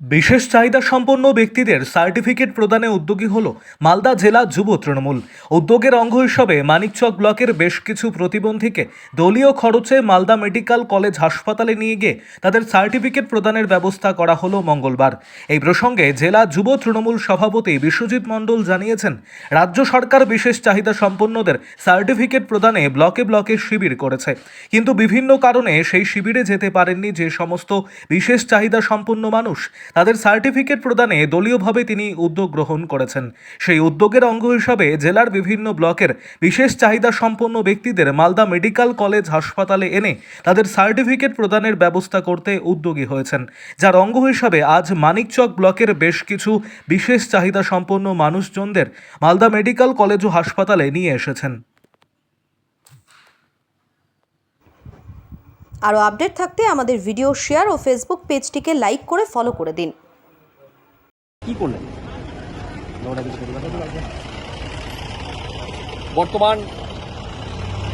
বিশেষ চাহিদা সম্পন্ন ব্যক্তিদের সার্টিফিকেট প্রদানে উদ্যোগী হল মালদা জেলা যুব তৃণমূল। উদ্যোগের অঙ্গ হিসাবে মানিকচক ব্লকের বেশ কিছু প্রতিবন্ধীকে দলীয় খরচে মালদা মেডিকেল কলেজ হাসপাতালে নিয়ে গিয়ে তাদের সার্টিফিকেট প্রদানের ব্যবস্থা করা হলো মঙ্গলবার। এই প্রসঙ্গে জেলা যুব তৃণমূল সভাপতি বিশ্বজিৎ মণ্ডল জানিয়েছেন, রাজ্য সরকার বিশেষ চাহিদা সম্পন্নদের সার্টিফিকেট প্রদানে ব্লকে ব্লকে শিবির করেছে। কিন্তু বিভিন্ন কারণে সেই শিবিরে যেতে পারেননি যে সমস্ত বিশেষ চাহিদা সম্পন্ন মানুষ। তাদের সার্টিফিকেট প্রদানে দলীয়ভাবে তিনি উদ্যোগ গ্রহণ করেছেন। সেই উদ্যোগের অঙ্গ হিসাবে জেলার বিভিন্ন ব্লকের বিশেষ চাহিদা সম্পন্ন ব্যক্তিদের মালদা মেডিকেল কলেজ হাসপাতালে এনে তাদের সার্টিফিকেট প্রদানের ব্যবস্থা করতে উদ্যোগী হয়েছেন। যার অঙ্গ হিসাবে আজ মানিকচক ব্লকের বেশ কিছু বিশেষ চাহিদা সম্পন্ন মানুষজনদের মালদা মেডিকেল কলেজ ও হাসপাতালে নিয়ে এসেছেন। আরও আপডেট থাকতে আমাদের ভিডিও শেয়ার ও ফেসবুক পেজটিকে লাইক করে ফলো করে দিন কি করলেন? বর্তমান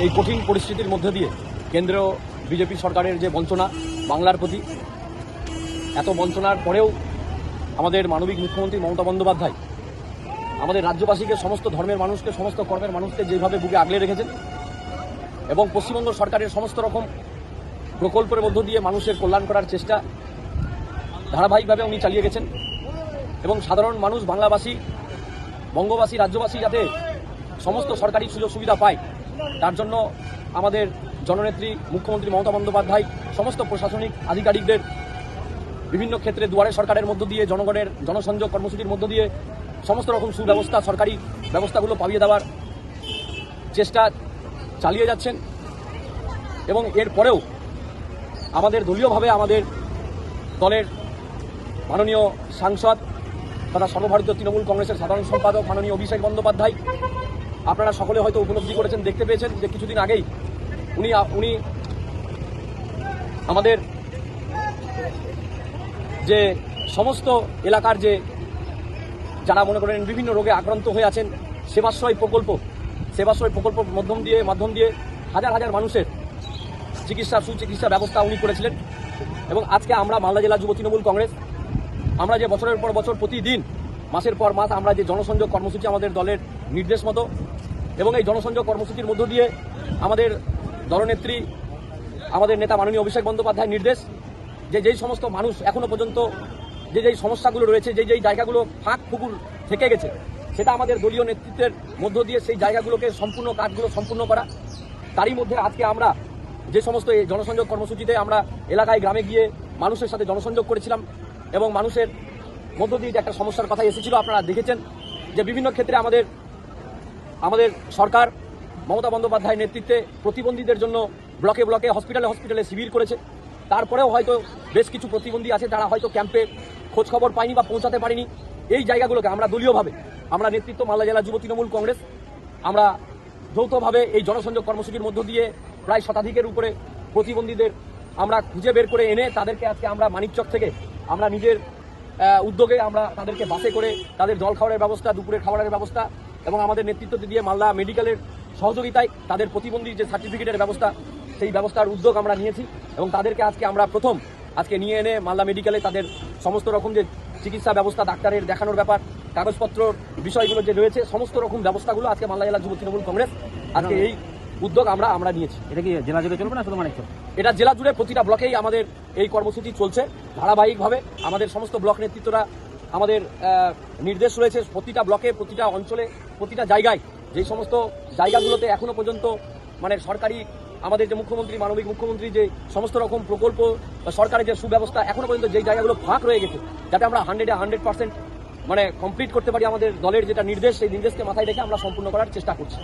এই কঠিন পরিস্থিতির মধ্যে দিয়ে কেন্দ্রীয় বিজেপি সরকারের যে বঞ্চনা, বাংলার প্রতি, এত বঞ্চনার পরেও আমাদের মানবিক মুখ্যমন্ত্রী মমতা বন্দ্যোপাধ্যায় আমাদের রাজ্যবাসীকে, সমস্ত ধর্মের মানুষকে, সমস্ত কর্মের মানুষকে যেভাবে বুকে আগলে রেখেছেন এবং পশ্চিমবঙ্গ সরকারের সমস্ত রকম প্রকল্পের মধ্য দিয়ে মানুষের কল্যাণ করার চেষ্টা ধারাবাহিকভাবে উনি চালিয়ে গেছেন। এবং সাধারণ মানুষ বাংলাভাষী বঙ্গবাসী, রাজ্যবাসী যাতে সমস্ত সরকারি সুযোগ সুবিধা পায়, তার জন্য আমাদের জননেত্রী, মুখ্যমন্ত্রী মমতা বন্দ্যোপাধ্যায়, সমস্ত প্রশাসনিক আধিকারিকদের বিভিন্ন ক্ষেত্রে দুয়ারে সরকারের মধ্য দিয়ে, জনগণের জনসংযোগ কর্মসূচির মধ্য দিয়ে সমস্ত রকম সুব্যবস্থা, সরকারি ব্যবস্থাগুলো পাবিয়ে দেওয়ার চেষ্টা চালিয়ে যাচ্ছেন। এবং এরপরেও আমাদের দলীয়ভাবে আমাদের দলের মাননীয় সাংসদ তথা সর্বভারতীয় তৃণমূল কংগ্রেসের সাধারণ সম্পাদক মাননীয় অভিষেক বন্দ্যোপাধ্যায়। আপনারা সকলে হয়তো উপলব্ধি করেছেন, দেখতে পেয়েছেন যে কিছুদিন আগেই উনি উনি আমাদের যে সমস্ত এলাকার যে যারা মনে করেন বিভিন্ন রোগে আক্রান্ত হয়ে আছেন, সেবাশ্রয় প্রকল্প সেবাশ্রয় প্রকল্প মাধ্যম দিয়ে মাধ্যম দিয়ে হাজার হাজার মানুষের চিকিৎসা সুচিকিৎসা ব্যবস্থা উনি করেছিলেন। এবং আজকে আমরা মালদা জেলা যুব তৃণমূল কংগ্রেস, আমরা যে বছরের পর বছর প্রতিদিন, মাসের পর মাস আমরা যে জনসংযোগ কর্মসূচি আমাদের দলের নির্দেশ মতো, এবং এই জনসংযোগ কর্মসূচির মধ্য দিয়ে আমাদের দলনেত্রী, আমাদের নেতা মাননীয় অভিষেক বন্দ্যোপাধ্যায় নির্দেশ, যে যেই সমস্ত মানুষ এখনও পর্যন্ত, যে যেই সমস্যাগুলো রয়েছে, যে যেই জায়গাগুলো ফাঁক ফুকুর থেকে গেছে, সেটা আমাদের দলীয় নেতৃত্বের মধ্য দিয়ে সেই জায়গাগুলোকে সম্পূর্ণ কাজগুলো সম্পূর্ণ করা। তারই মধ্যে আজকে আমরা যে সমস্ত এই জনসংযোগ কর্মসূচিতে আমরা এলাকায় গ্রামে গিয়ে মানুষের সাথে জনসংযোগ করেছিলাম এবং মানুষের মধ্য দিয়ে একটা সমস্যার কথা এসেছিল, আপনারা দেখেছেন যে বিভিন্ন ক্ষেত্রে আমাদের আমাদের সরকার মমতা বন্দ্যোপাধ্যায়ের নেতৃত্বে প্রতিবন্ধীদের জন্য ব্লকে ব্লকে হসপিটালে হসপিটালে শিবির করেছে। তারপরেও হয়তো বেশ কিছু প্রতিবন্ধী আছে যারা হয়তো ক্যাম্পে খোঁজ খবর পায়নি বা পৌঁছাতে পারেনি। এই জায়গাগুলোকে আমরা দলীয়ভাবে, আমরা নেতৃত্ব মালদা জেলা যুব তৃণমূল কংগ্রেস, আমরা যৌথভাবে এই জনসংযোগ কর্মসূচির মধ্য দিয়ে প্রায় শতাধিকের উপরে প্রতিবন্ধীদের আমরা খুঁজে বের করে এনে তাদেরকে আজকে আমরা মানিকচক থেকে আমরা নিজের উদ্যোগে আমরা তাদেরকে বাসে করে তাদের জল খাবারের ব্যবস্থা, দুপুরের খাবারের ব্যবস্থা এবং আমাদের নেতৃত্ব দিয়ে মালদা মেডিকেলের সহযোগিতায় তাদের প্রতিবন্ধী যে সার্টিফিকেটের ব্যবস্থা, সেই ব্যবস্থার উদ্যোগ আমরা নিয়েছি এবং তাদেরকে আজকে আমরা প্রথম আজকে নিয়ে এনে মালদা মেডিকেলে তাদের সমস্ত রকম যে চিকিৎসা ব্যবস্থা, ডাক্তারের দেখানোর ব্যাপার কাগজপত্র বিষয়গুলো যে রয়েছে, সমস্ত রকম ব্যবস্থাগুলো আজকে মালদা জেলা যুব তৃণমূল কংগ্রেস আজকে এই উদ্যোগ আমরা আমরা নিয়েছি। এটা কি জেলা জুড়ে চলবে না শুধু মানিক এটা জেলা জুড়ে প্রতিটা ব্লকেই আমাদের এই কর্মসূচি চলছে। ধারাবাহিকভাবে আমাদের সমস্ত ব্লক নেতৃত্বরা আমাদের নির্দেশ রয়েছে প্রতিটা ব্লকে প্রতিটা অঞ্চলে প্রতিটা জায়গায়। যেই সমস্ত জায়গাগুলোতে এখনও পর্যন্ত মানে সরকারি আমাদের যে মুখ্যমন্ত্রী মানবিক মুখ্যমন্ত্রী যে সমস্ত রকম প্রকল্প সরকারের যে সুব্যবস্থা এখনও পর্যন্ত যেই জায়গাগুলো ফাঁক রয়ে গেছে যাতে আমরা হান্ড্রেডে হান্ড্রেড পার্সেন্ট মানে কমপ্লিট করতে পারি আমাদের দলের যেটা নির্দেশ সেই নির্দেশকে মাথায় রেখে আমরা সম্পূর্ণ করার চেষ্টা করছি।